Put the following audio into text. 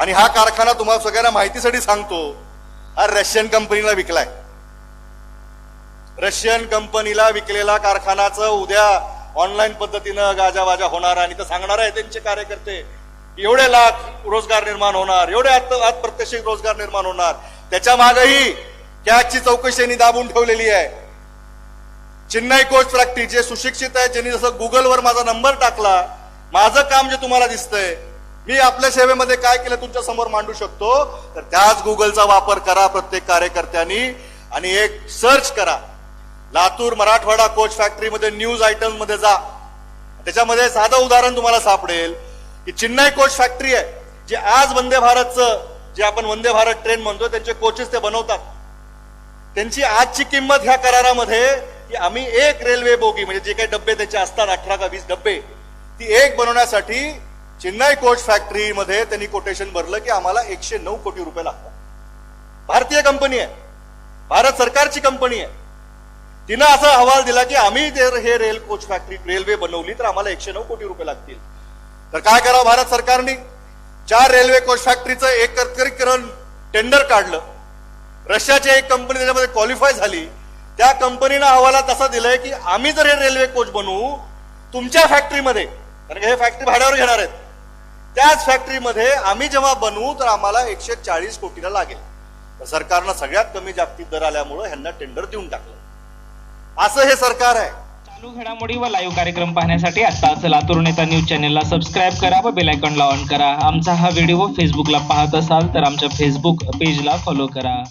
आणि हा कारखाना तुम्हाला सगळ्यांना माहितीसाठी सांगतो हा रशियन कंपनीला विकलाय. रशियन कंपनीला विकलेला कारखानाचं उद्या ऑनलाईन पद्धतीनं गाजावाजा होणार आणि तर सांगणार आहे त्यांचे कार्यकर्ते एवढे लाख रोजगार निर्माण होणार एवढे आत प्रत्यक्ष रोजगार निर्माण होणार. त्याच्या मागही कॅचची चौकशी त्यांनी दाबून ठेवलेली आहे. चेन्नई कोच फॅक्टरी जे सुशिक्षित आहे ज्यांनी जसं गुगलवर माझा नंबर टाकला माझं काम जे तुम्हाला दिसतंय मी आपल्या सेवेमध्ये काय केलं तुमच्यासमोर मांडू शकतो? तर त्याच गुगलचा वापर करा प्रत्येक कार्यकर्त्यांनी आणि एक सर्च करा. लातूर मराठवाडा कोच फॅक्टरीमध्ये न्यूज आयटममध्ये जा. त्याच्यामध्ये साधं उदाहरण तुम्हाला सापडेल की चेन्नई कोच फॅक्टरी आहे जे आज वंदे भारतचं जे आपण वंदे भारत ट्रेन म्हणतो त्यांचे कोचेस ते बनवतात. त्यांची आजची किंमत ह्या करारामध्ये की आम्ही एक रेल्वे बोगी म्हणजे जे काही डब्बे त्याचे असतात अठरा का वीस डब्बे ती एक बनवण्यासाठी चेन्नई कोच फॅक्टरीमध्ये त्यांनी कोटेशन भरलं की आम्हाला एकशे नऊ कोटी रुपये लागतात. भारतीय कंपनी आहे. भारत सरकारची कंपनी आहे. तिनं असा अहवाल दिला की आम्ही जर हे रेल कोच फॅक्टरी रेल्वे बनवली तर आम्हाला एकशे नऊ कोटी रुपये लागतील. तर काय करावं भारत सरकारने? चार रेल्वे कोच फॅक्टरीचं एकत्रीकरण टेंडर काढलं. रशियाची एक कंपनी त्याच्यामध्ये क्वालिफाय झाली. त्या कंपनीनं अहवाला तसा दिलाय की आम्ही जर हे रेल्वे कोच बनवू तुमच्या फॅक्टरीमध्ये कारण हे फॅक्टरी भाड्यावर घेणार आहेत. त्याच फॅक्टरीमध्ये आम्ही जेव्हा बनवू तर आम्हाला एकशे चाळीस कोटीला लागेल. तर सरकारनं सगळ्यात कमी जागतिक दर आल्यामुळे ह्यांना टेंडर देऊन टाकलं. असं हे सरकार आहे. चालू घडामोडी व लाईव्ह कार्यक्रम पाहण्यासाठी आत्ताच लातूर नेता न्यूज चॅनेलला सबस्क्राईब करा व बेल ऑन करा. आमचा हा व्हिडिओ फेसबुकला पाहत असाल तर आमच्या फेसबुक पेजला फॉलो करा.